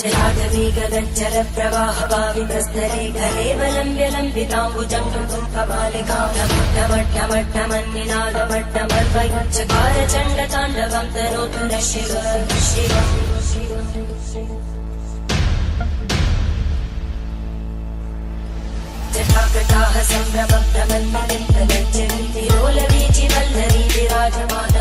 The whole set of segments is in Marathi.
जलाटवीगदज्जल प्रवाह पावितस्तरे कलेवलम्ब्य लम्बिताम्बुजम् कृतुम् कपालिकामट्टमट्टमन्निनादमट्टमर्वयच्चकार चण्डताण्डवम् तनोतु न शिव शिव जटाकटाः सम्भ्रमभ्रमन्मलिन्दलज्जन्तिरोलवीचि वल्लरी विराजमानमोहनद्धगद्धगद्धगज्ज्वलल्ललाटकट्टव्यापके किशोरचन्द्रशेखरे रतिक्षरम्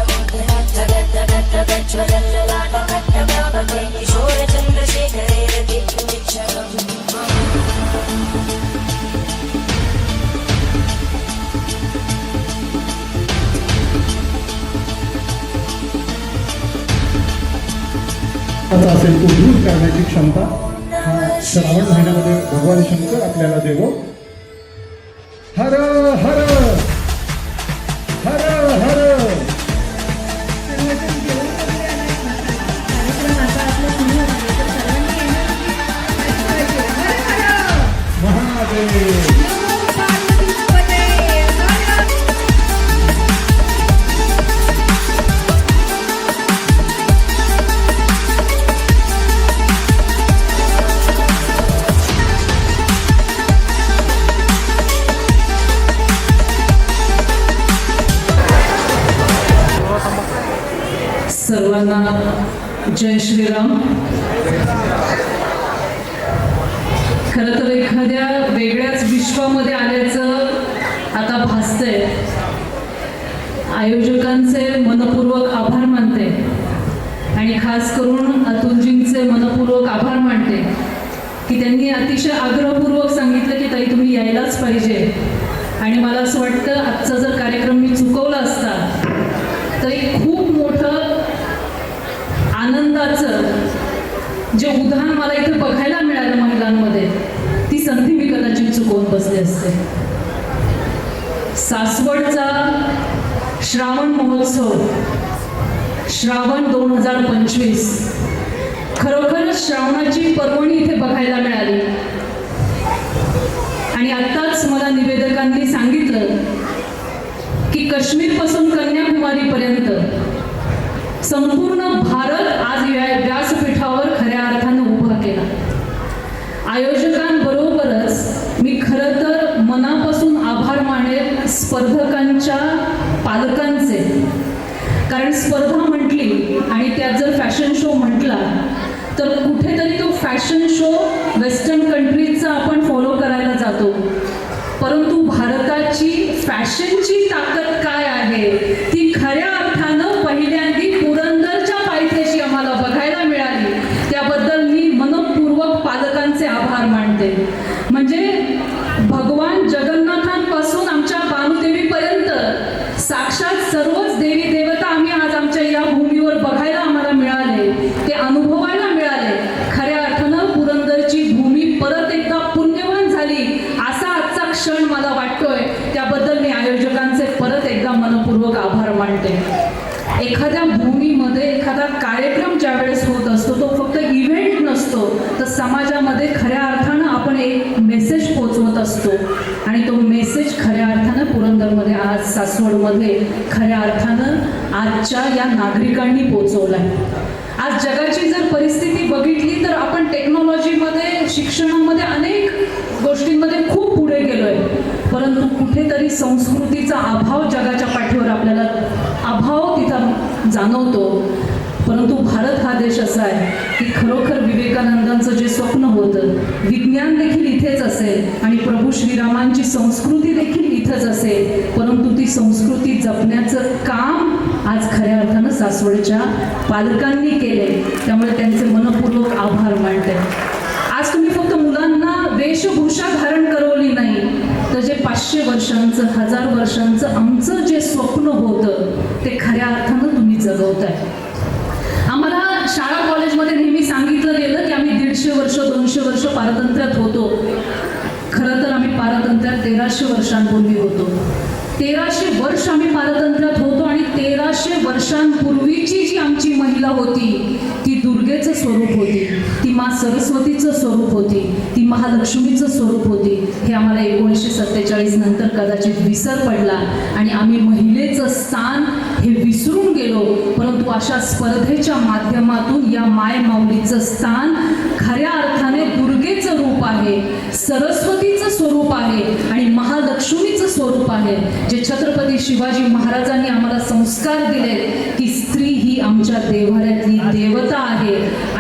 आता असेल तो दूर करण्याची क्षमता हा श्रावण महिन्यामध्ये भगवान शंकर आपल्याला देवो हर हर हर जय श्रीराम. खरं तर एखाद्या वेगळ्याच विश्वामध्ये आल्याचं आता भासतंय. आयोजकांचे मनपूर्वक आभार मानते. आणि खास करून अतुलजींचे मनपूर्वक आभार मानते. की त्यांनी अतिशय आग्रहपूर्वक सांगितलं की ताई तुम्ही यायलाच पाहिजे. आणि मला असं वाटतं आजचा जर कार्यक्रम मी चुकवला असता तर एक खूप मोठं आनंदाचं जे उदाहरण मला इथे बघायला मिळालं महिलांमध्ये. ती संधी मी कदाचित चुकवून बसले असते. सासवडचा श्रावण महोत्सव श्रावण दोन हजार पंचवीस. खरोखरच श्रावणाची पर्वणी इथे बघायला मिळाली. आणि आत्ताच मला निवेदकांनी सांगितलं की काश्मीरपासून कन्याकुमारीपर्यंत संपूर्ण भारत स्पर्धकांच्या पालकांचे. कारण स्पर्धा म्हटली आणि त्यात जर फॅशन शो म्हटला तर कुठेतरी तो फॅशन शो वेस्टर्न कंट्रीजचा आपण फॉलो करायला जातो. परंतु भारताची फॅशनची ताकद काय मनपूर्वक एखाद्या भूमीमध्ये एखादा कार्यक्रम ज्यावेळेस होत असतो तो फक्त इव्हेंट नसतो तर समाजामध्ये खऱ्या अर्थानं आपण एक मेसेज पोचवत असतो. आणि तो मेसेज खऱ्या अर्थानं पुरंदरमध्ये आज सासवडमध्ये खऱ्या अर्थानं आजच्या या नागरिकांनी पोचवलाय. आज जगाची जर परिस्थिती बघितली तर आपण टेक्नॉलॉजीमध्ये शिक्षणामध्ये अनेक गोष्टींमध्ये खूप पुढे गेलोय. परंतु कुठेतरी संस्कृतीचा अभाव जगाच्या पाठीवर आपल्याला अभाव तिथं जाणवतो. परंतु भारत हा देश असा आहे की खरोखर विवेकानंदांचं जे स्वप्न होतं विज्ञान देखील इथेच असेल आणि प्रभू श्रीरामांची संस्कृती देखील इथंच असेल परंतु ती संस्कृती जपण्याचं काम आज खऱ्या अर्थानं सासवडच्या पालकांनी केले त्यामुळे त्यांचे मनपूर्वक आभार मानते. आज तुम्ही फक्त मुलांना वेशभूषा धारण करवली नाही तर जे पाचशे वर्षांचं हजार वर्षांचं आमचं जे स्वप्न होतं ते खऱ्या अर्थानं तुम्ही जगवताय. आम्हाला शाळा कॉलेजमध्ये नेहमी सांगितलं गेलं की आम्ही दीडशे वर्ष दोनशे वर्ष पारतंत्र्यात होतो. खरं तर आम्ही पारतंत्र्यात तेराशे वर्षांपूर्वी होतो. तेराशे वर्ष आम्ही पारतंत्र्यात होतो आणि तेराशे वर्षांपूर्वीची जी आमची महिला होती ती दुर्गेचं स्वरूप होतं. सरस्वतीचं स्वरूप होती ती महालक्ष्मीचं स्वरूप होती. हे आम्हाला एकोणीसशे सत्तेचाळीस नंतर कदाचित विसर पडला आणि आम्ही महिलेचं स्थान हे विसरून गेलो. परंतु अशा स्पर्धेच्या माध्यमातून या माय माऊलीचं स्थान खऱ्या अर्थाने दुर्गेचं रूप आहे सरस्वतीचं स्वरूप आहे आणि महालक्ष्मीचं स्वरूप आहे. जे छत्रपती शिवाजी महाराजांनी आम्हाला संस्कार दिले की स्त्री ही आमच्या देवाऱ्यातली देवता आहे.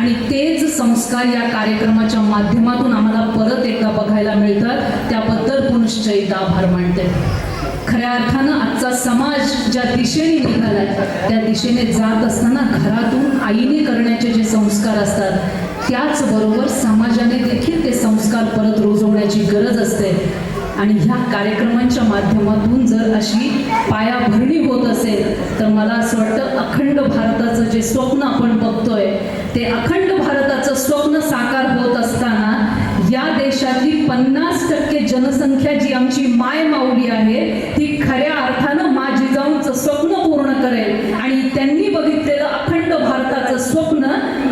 आणि तेच संस्कार या कार्यक्रमाच्या माध्यमातून आम्हाला परत एकदा बघायला मिळतात. त्याबद्दल पुनश्च एकदा आभार मानते. खऱ्या अर्थानं आजचा समाज ज्या दिशेने निघालाय त्या दिशेने जात असताना घरातून आईने करण्याचे जे संस्कार असतात त्याचबरोबर समाजाने देखील ते संस्कार परत रुजवण्याची गरज असते. आणि ह्या कार्यक्रमांच्या माध्यमातून जर अशी पायाभरणी होत असेल तर मला असं वाटतं अखंड भारताचं जे स्वप्न आपण बघतोय ते अखंड भारताचं स्वप्न साकार होत असताना या देशातली पन्नास टक्के जनसंख्या जी आमची माय माऊली आहे ती खऱ्या अर्थानं मा जिजाऊंचं स्वप्न पूर्ण करेल. आणि त्यांनी बघितलेलं अखंड भारताचं स्वप्न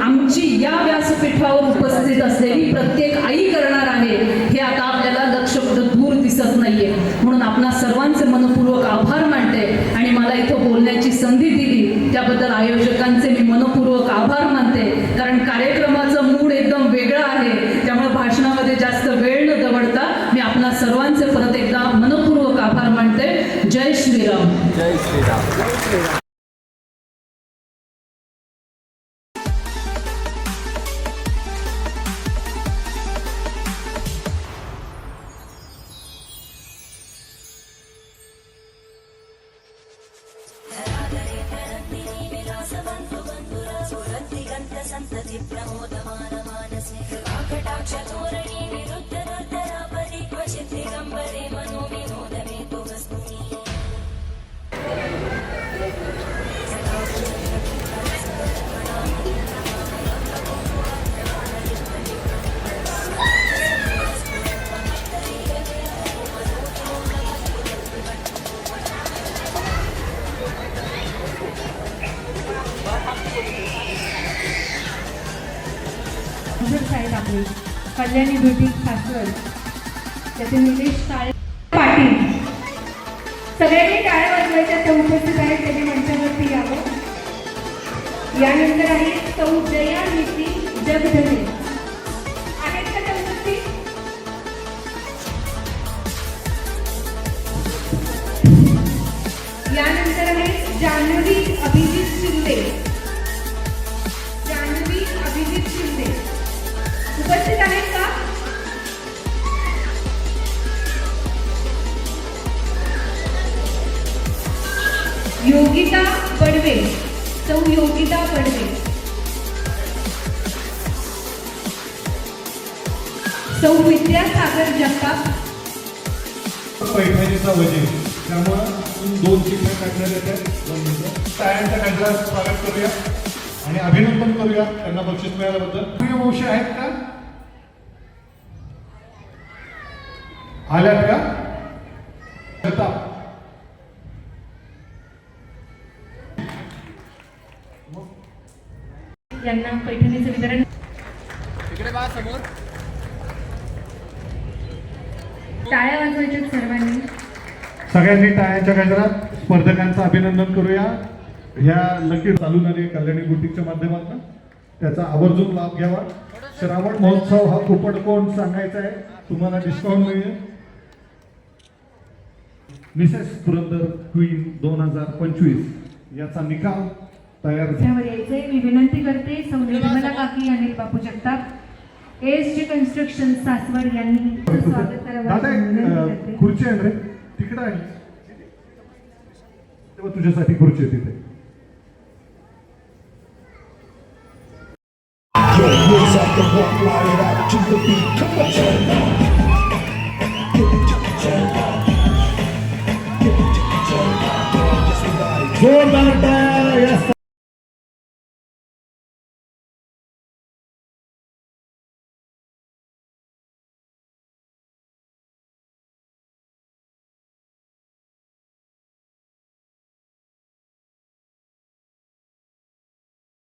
आमची या व्यासपीठावर उपस्थित असलेली प्रत्येक आई करणार आहे हे आता आपल्याला लक्ष कुठं दूर दिसत नाहीये म्हणून आपणा सर्वांचे मनपूर्वक आभार मानते आणि मला इथं बोलण्याची संधी दिली त्याबद्दल आयोजकांचे मी मनपूर्वक आभार मानते. कारण कार्यक्रमाचं मूड एकदम वेगळं आहे. त्यामुळे भाषणामध्ये जास्त वेळ न दवडता मी आपणा सर्वांचे परत एकदा मनपूर्वक आभार मानते. जय श्रीराम. दिगन्त प्रमोदमान मानसे कृपाकटाक्ष धोरणी कल्याणी ब्युटी सासवड त्याचे निलेश काळे पाटील. सगळ्यांनी टाळ्या वाजवायच्या त्या उपस्थित आहेत त्यांनी मंचावरती यावं. यानंतर आहे सौ जया नीती जगधने आहेत का त्या उपस्थित? यानंतर आहे जान्हवी सौ विद्यासागर जगताप. पैठणीचा वजीर. त्यामुळं दोन चिठ्ठ्या काढण्यात येत आहेत. दोन मिनिटं. गजरात स्वागत करूया. आणि अभिनंदन करूया त्यांना बक्षीस मिळाल्याबद्दल. तुम्ही वंशी आहेत का? आल्यात का? जगताप. यांना पैठणीचं वितरण. टाळ्या वाजवायच्या सर्वांनी. सगळ्यांनी टाळ्यांच्या गजरात स्पर्धकांचं अभिनंदन करूया. ह्या लकी चालू झाली कल्याणी बुटीकच्या माध्यमातून. त्याचा आवर्जून लाभ घ्यावा. श्रावण महोत्सव हा कुपड कोण सांगायचा आहे तुम्हाला डिस्काउंट मिळेल. मिसेस पुरंदर क्वीन दोन हजार पंचवीस याचा निकाल तयार मी विनंती करते. सौ निर्मला काकी Anil Bapu Jagtap. S G construction Saswad यांनी स्वागत करावं खुर्ची आहे रे? तिकडे आहे. तेव्हा तुझ्यासाठी खुर्ची तिथे. जोरदार टाळ्या